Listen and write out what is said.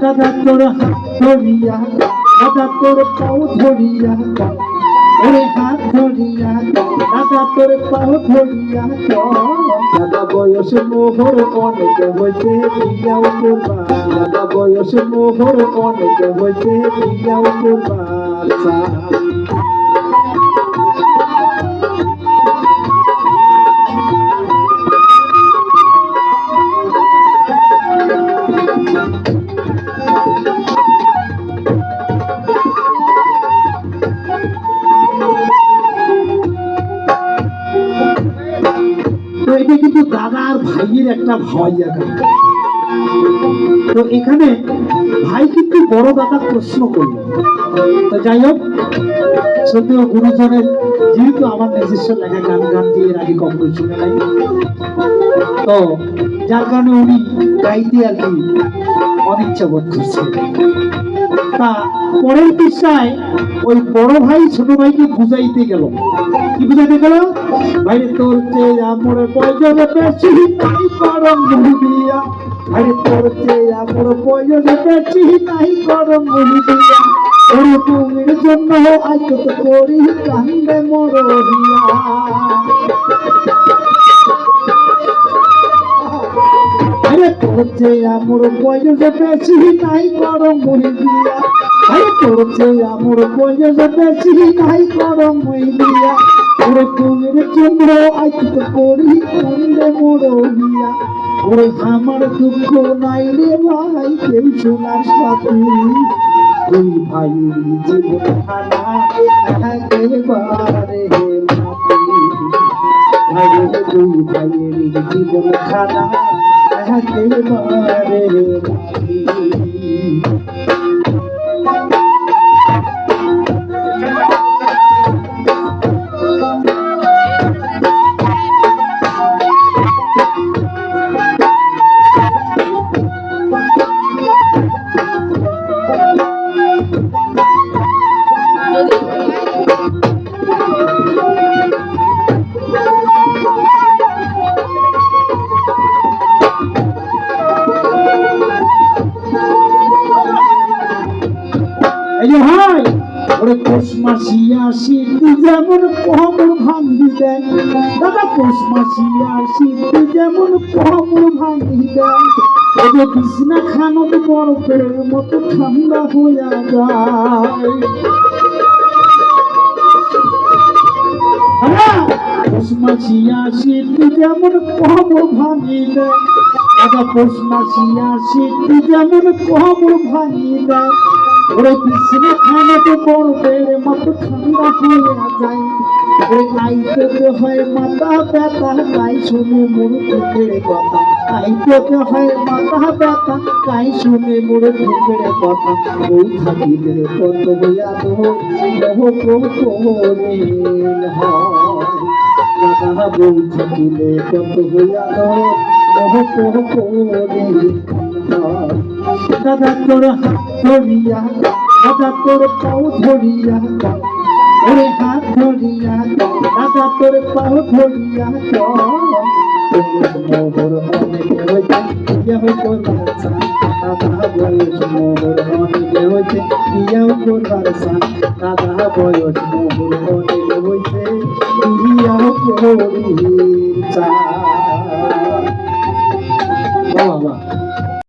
দাদা তোর ধরিয়া দাদা তোর পাও ধরিয়া ওরে হাত ধরিয়া দাদা তোর পাও ধরিয়া দাদা বয়স মোহর অনেক হয়েছে বিয়াও করবা দাদা বয়স মোহর অনেক হয়েছে বিয়াও করবা এটা কিন্তু দাদা আর ভাইয়ের একটা ভাইয়া গান তো এখানে ভাই কিন্তু বড় দাদা প্রশ্ন করল। তো যাই হোক সত্যিও গুরুজনের, যেহেতু আমার নিজস্ব লেখা গান গানটি এর আগে কখনো শুনে নাই তো যার কারণে উনি গাইতে আর কি অনিচ্ছা বোধ করছে তা পরের পৃষ্ঠায় ওই বড় ভাই, ছোট ভাইকে বুঝাইতে গেল। কি বুঝাইতে গেল ভাই তোর চেয়ে আমার প্রয়োজনে বেশি। নাই করম মুহিয়া ভাই তোর চেয়ে আমার প্রয়োজনে বেশি। নাই করম মুহিয়া ওরে তুমির জন্য আজ তো করি, কান্দে মরিয়া আরে তোরছে আমার বয়স বেশি। নাই গরম মহিলিয়া আরে আমার বেশি। নাই গরম মহিলিয়া ওরে তুমির জন্য আজ তো করি কান্দে মরিয়া ওরে আমার দুঃখ নাই রে ভাই, কেউ শোনার সাথে দুই ভাই জীবন খানা একেবারে ভাইয়ের দুই ভাইয়ের জীবন খানা একেবারে ওরে পৌষ আসি, তুই যেমন কমর ভাঙি দেয় দাদা পৌষ আসি, তুই যেমন কমর ভাঙি দেয় ওই যে বিছনা খানত বরফের মতো ঠান্ডা হইয়া যায়। পৌষ আসি, তুই যেমন কমর ভাঙি দেয় দাদা আসি, তুই যেমন দেয় ওরে বিছনা খানাতে বরফের মতো ঠান্ডা হইয়া যায় ওরে আইতে হয় মাথা ব্যথা তাই শুনে মোর দুঃখের কথা আইতে হয় মাথা ব্যথা তাই শুনে মোর দুঃখের কথা ওই থাকিলে কত তো মোহ কোনে হয় বউ থাকিলে কত তো মোহ কোনে হয় দাদা তোর ধরিয়া দাদা তোর পাও ধরিয়া ওরে হাত ধরিয়া দাদা তোর পাও ধরিয়া মোহর বিয়াও করবার সা দাদা বয়স মোহর সা দাদা বয়স মোহর চা